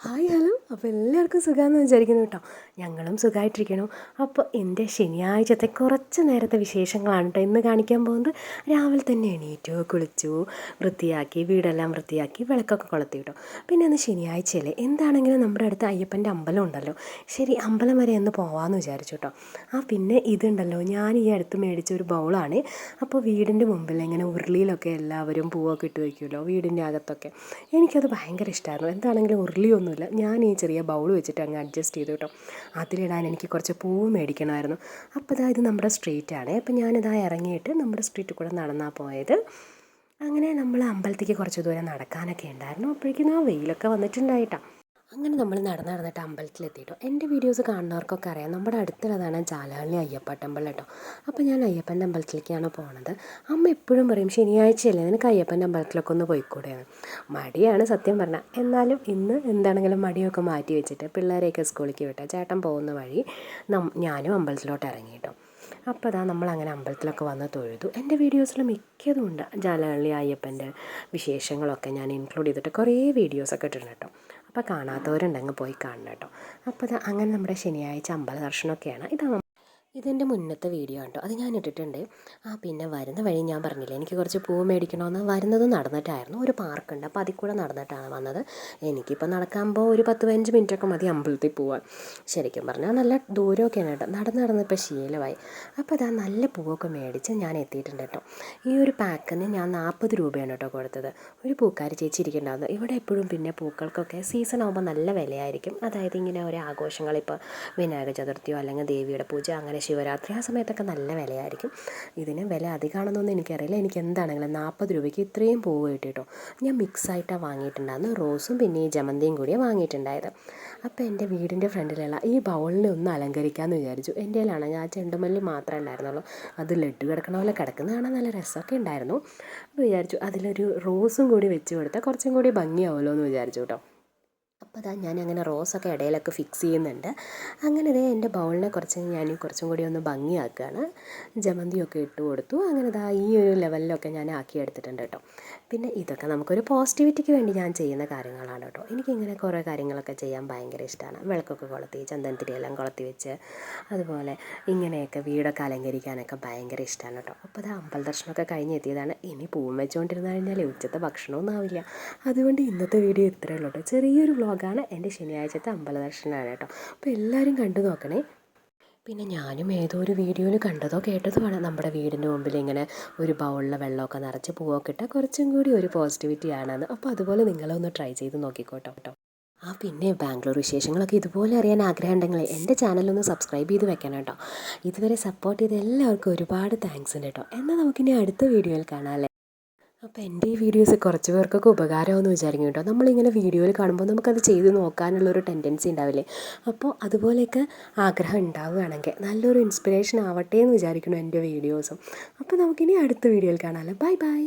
Hi hello. അപ്പോൾ എല്ലാവർക്കും സുഖമെന്ന് വിചാരിക്കുന്നു കേട്ടോ. ഞങ്ങളും സുഖമായിട്ടിരിക്കണം അപ്പോൾ എന്റെ ശനിയാഴ്ചത്തെ കുറച്ച് നേരത്തെ വിശേഷങ്ങളാണ് കേട്ടോ ഇന്ന് കാണിക്കാൻ പോകുന്നത്. രാവിലെ തന്നെ എണീറ്റു കുളിച്ചു വൃത്തിയാക്കി വീടെല്ലാം വൃത്തിയാക്കി വിളക്കൊക്കെ കൊളുത്തി കേട്ടോ പിന്നെ ഇന്ന് ശനിയാഴ്ചയല്ലേ. എന്താണെങ്കിലും നമ്മുടെ അടുത്ത് അയ്യപ്പന്റെ അമ്പലം ഉണ്ടല്ലോ. ശരി അമ്പലം വരെ ഒന്ന് പോവാമെന്ന് വിചാരിച്ചു കേട്ടോ ആ പിന്നെ ഇതുണ്ടല്ലോ. ഞാൻ ഈ അടുത്ത് മേടിച്ച ഒരു ബൗളാണ്. അപ്പോൾ വീടിന്റെ മുമ്പിൽ ഇങ്ങനെ ഉരുളിയിലൊക്കെ എല്ലാവരും പൂവൊക്കെ ഇട്ട് വയ്ക്കുമല്ലോ വീടിന്റെ അകത്തൊക്കെ. എനിക്കത് ഭയങ്കര ഇഷ്ടമായിരുന്നു എന്താണെങ്കിലും ഉരുളിയൊന്നുമില്ല ഞാൻ ഈ ചെറിയ ബൗൾ വെച്ചിട്ട് അങ്ങ് അഡ്ജസ്റ്റ് ചെയ്തു കേട്ടോ. അതിലിടാൻ എനിക്ക് കുറച്ച് പൂവ് മേടിക്കണമായിരുന്നു. അപ്പോൾ ഇതാ ഇത് നമ്മുടെ സ്ട്രീറ്റാണ് അപ്പോൾ ഞാനിതാ ഇറങ്ങിയിട്ട് നമ്മുടെ സ്ട്രീറ്റിൽ കൂടെ നടന്നാൽ പോയത്. അങ്ങനെ നമ്മൾ അമ്പലത്തേക്ക് കുറച്ച് ദൂരം നടക്കാനൊക്കെ ഉണ്ടായിരുന്നു. അപ്പോഴേക്കും ആ വെയിലൊക്കെ വന്നിട്ടുണ്ടായിട്ടാ. അങ്ങനെ നമ്മൾ നടന്ന് നടന്നിട്ട് അമ്പലത്തിലെത്തിയിട്ടോ. എന്റെ വീഡിയോസ് കാണുന്നവർക്കൊക്കെ അറിയാം. നമ്മുടെ അടുത്തുള്ളതാണ് ജാലഹള്ളി അയ്യപ്പ ടെമ്പിൾ കേട്ടോ. അപ്പോൾ ഞാൻ അയ്യപ്പന്റെ അമ്പലത്തിലേക്കാണ് പോണത്. അമ്മ എപ്പോഴും പറയും ശനിയാഴ്ചയല്ലേ? നിനക്ക് അയ്യപ്പന്റെ അമ്പലത്തിലൊക്കെ ഒന്ന് പോയിക്കൂടെയാണ് മടിയാണ് സത്യം പറഞ്ഞാൽ. എന്നാലും ഇന്ന് എന്താണെങ്കിലും മടിയൊക്കെ മാറ്റി വെച്ചിട്ട് പിള്ളേരെയൊക്കെ സ്കൂളിലേക്ക് വിട്ട ചേട്ടൻ പോകുന്ന വഴി ഞാനും അമ്പലത്തിലോട്ട് ഇറങ്ങി കേട്ടോ. അപ്പോൾ അതാ നമ്മളങ്ങനെ അമ്പലത്തിലൊക്കെ വന്ന് തൊഴുതു. എന്റെ വീഡിയോസിൽ മിക്കതും ഉണ്ട്. ജാലഹള്ളി അയ്യപ്പന്റെ വിശേഷങ്ങളൊക്കെ ഞാൻ ഇൻക്ലൂഡ് ചെയ്തിട്ട് കുറേ വീഡിയോസൊക്കെ ഇട്ടിട്ടുണ്ട് കേട്ടോ. അപ്പോൾ കാണാത്തവരുണ്ടെങ്കിൽ പോയി കാണണം കേട്ടോ. അപ്പോൾ അങ്ങനെ നമ്മുടെ ശനിയാഴ്ച അമ്പല ദർശനമൊക്കെയാണ് ഇതാ ഇതെന്റെ മുന്നത്തെ വീഡിയോ ഉണ്ടോ അത് ഞാൻ ഇട്ടിട്ടുണ്ട്. ആ പിന്നെ വരുന്ന വഴി ഞാൻ പറഞ്ഞില്ല എനിക്ക് കുറച്ച് പൂ മേടിക്കണമെന്ന് വരുന്നത് നടന്നിട്ടായിരുന്നു. ഒരു പാർക്കുണ്ട്. അപ്പോൾ അതിൽ കൂടെ നടന്നിട്ടാണ് വന്നത്. എനിക്കിപ്പോൾ നടക്കുമ്പോൾ ഒരു പത്ത് പതിനഞ്ച് മിനിറ്റൊക്കെ മതി അമ്പലത്തിൽ പോവാൻ. ശരിക്കും പറഞ്ഞാൽ നല്ല ദൂരമൊക്കെയാണ് കേട്ടോ. നടന്ന് നടന്നിപ്പോൾ ശീലമായി. അപ്പോൾ അതാ നല്ല പൂവൊക്കെ മേടിച്ച് ഞാൻ എത്തിയിട്ടുണ്ട് കേട്ടോ. ഈ ഒരു പാക്കിന് ഞാൻ നാൽപ്പത് രൂപയാണ് കേട്ടോ കൊടുത്തത്. ഒരു പൂക്കാരി ചേച്ചി ഇരിക്കുന്നുണ്ടായിരുന്നു. ഇവിടെ എപ്പോഴും പിന്നെ പൂക്കൾക്കൊക്കെ സീസൺ ആകുമ്പോൾ നല്ല വിലയായിരിക്കും. അതായത് ഇങ്ങനെ ഒരു ആഘോഷങ്ങൾ ഇപ്പോൾ വിനായക ചതുർത്ഥിയോ അല്ലെങ്കിൽ ദേവിയുടെ പൂജ അങ്ങനെ ശിവരാത്രി ആ സമയത്തൊക്കെ നല്ല വിലയായിരിക്കും. ഇതിന് വില അധികമാണെന്നൊന്നും എനിക്കറിയില്ല. എനിക്ക് എന്താണെങ്കിലും നാൽപ്പത് രൂപയ്ക്ക് ഇത്രയും പൂവ് കിട്ടിയിട്ടോ? ഞാൻ മിക്സായിട്ടാണ് വാങ്ങിയിട്ടുണ്ടായിരുന്നു റോസും പിന്നെ ഈ ജമന്തിയും കൂടിയാണ് വാങ്ങിയിട്ടുണ്ടായത്. അപ്പോൾ എന്റെ വീടിന്റെ ഫ്രണ്ടിലുള്ള ഈ ബൗളിനെ ഒന്ന് അലങ്കരിക്കാമെന്ന് വിചാരിച്ചു. എന്റെ കയ്യിലാണ്. ഞാൻ ചെണ്ടുമല്ലി മാത്രമേ ഉണ്ടായിരുന്നുള്ളൂ. അത് ലഡ്ഡു കിടക്കണ പോലെ കിടക്കുന്ന കാണാൻ നല്ല രസമൊക്കെ ഉണ്ടായിരുന്നു. അപ്പോൾ വിചാരിച്ചു. അതിലൊരു റോസും കൂടി വെച്ച് കൊടുത്താൽ കുറച്ചും കൂടി ഭംഗിയാവുമല്ലോ എന്ന് വിചാരിച്ചു കേട്ടോ. അപ്പോൾ അതാ ഞാൻ അങ്ങനെ റോസൊക്കെ ഇടയിലൊക്കെ ഫിക്സ് ചെയ്യുന്നുണ്ട്. അങ്ങനെ ഇതേ എന്റെ ബൗളിനെ കുറച്ച് ഞാൻ കുറച്ചും കൂടി ഒന്ന് ഭംഗിയാക്കുകയാണ് ജമന്തിയൊക്കെ ഇട്ട് കൊടുത്തു. അങ്ങനെ ഇതാ ഈ ഒരു ലെവലിലൊക്കെ ഞാൻ ആക്കി എടുത്തിട്ടുണ്ട് കേട്ടോ. പിന്നെ ഇതൊക്കെ നമുക്കൊരു പോസിറ്റിവിറ്റിക്ക് വേണ്ടി ഞാൻ ചെയ്യുന്ന കാര്യങ്ങളാണ് കേട്ടോ. എനിക്കിങ്ങനെ കുറേ കാര്യങ്ങളൊക്കെ ചെയ്യാൻ ഭയങ്കര ഇഷ്ടമാണ് വിളക്കൊക്കെ കൊളുത്തി ചന്ദനത്തിരിയെല്ലാം കൊളുത്തി വെച്ച് അതുപോലെ ഇങ്ങനെയൊക്കെ വീടൊക്കെ അലങ്കരിക്കാനൊക്കെ ഭയങ്കര ഇഷ്ടമാണ് കേട്ടോ. അപ്പോൾ അത് അമ്പല ദർശനമൊക്കെ കഴിഞ്ഞ് എത്തിയതാണ്. ഇനി പൂവും വെച്ചുകൊണ്ടിരുന്ന് കഴിഞ്ഞാൽ ഉച്ചത്തെ ഭക്ഷണമൊന്നും ആവില്ല. അതുകൊണ്ട് ഇന്നത്തെ വീഡിയോ ഇത്രയേ ഉള്ളൂ കേട്ടോ. ചെറിയൊരു വ്ളോഗാണ് എന്റെ ശനിയാഴ്ചത്തെ അമ്പല ദർശനമാണ് കേട്ടോ. അപ്പോൾ എല്ലാവരും കണ്ടു നോക്കണേ. പിന്നെ ഞാനും ഏതോ ഒരു വീഡിയോയിൽ കണ്ടതോ ആണ് നമ്മുടെ വീടിന്റെ മുമ്പിൽ ഇങ്ങനെ ഒരു ബൗളിലെ വെള്ളമൊക്കെ നിറച്ച് പൂവൊക്കെ ഇട്ടാൽ കുറച്ചും കൂടി ഒരു പോസിറ്റിവിറ്റി ആണെന്ന്. അപ്പോൾ അതുപോലെ നിങ്ങളൊന്ന് ട്രൈ ചെയ്ത് നോക്കിക്കോട്ടോ. കേട്ടോ ആ പിന്നെ ബാംഗ്ലൂർ വിശേഷങ്ങളൊക്കെ ഇതുപോലെ അറിയാൻ ആഗ്രഹം ഉണ്ടെങ്കിൽ എന്റെ ചാനലൊന്ന് സബ്സ്ക്രൈബ് ചെയ്ത് വെക്കണം കേട്ടോ. ഇതുവരെ സപ്പോർട്ട് ചെയ്ത എല്ലാവർക്കും ഒരുപാട് താങ്ക്സ് ഉണ്ട് കേട്ടോ. എന്നാൽ നമുക്കിനി അടുത്ത വീഡിയോയിൽ കാണാം അപ്പോൾ എന്റെ ഈ വീഡിയോസ് കുറച്ച് പേർക്കൊക്കെ ഉപകാരമാണെന്ന് വിചാരിക്കും കേട്ടോ. നമ്മളിങ്ങനെ വീഡിയോയിൽ കാണുമ്പോൾ നമുക്കത് ചെയ്ത് നോക്കാനുള്ളൊരു ടെൻഡൻസി ഉണ്ടാവില്ലേ? അപ്പോൾ അതുപോലെയൊക്കെ ആഗ്രഹം ഉണ്ടാവുകയാണെങ്കിൽ നല്ലൊരു ഇൻസ്പിറേഷൻ ആവട്ടെ എന്ന് വിചാരിക്കണം എന്റെ വീഡിയോസും അപ്പോൾ നമുക്കിനി അടുത്ത വീഡിയോയിൽ കാണാമല്ലോ ബൈ ബൈ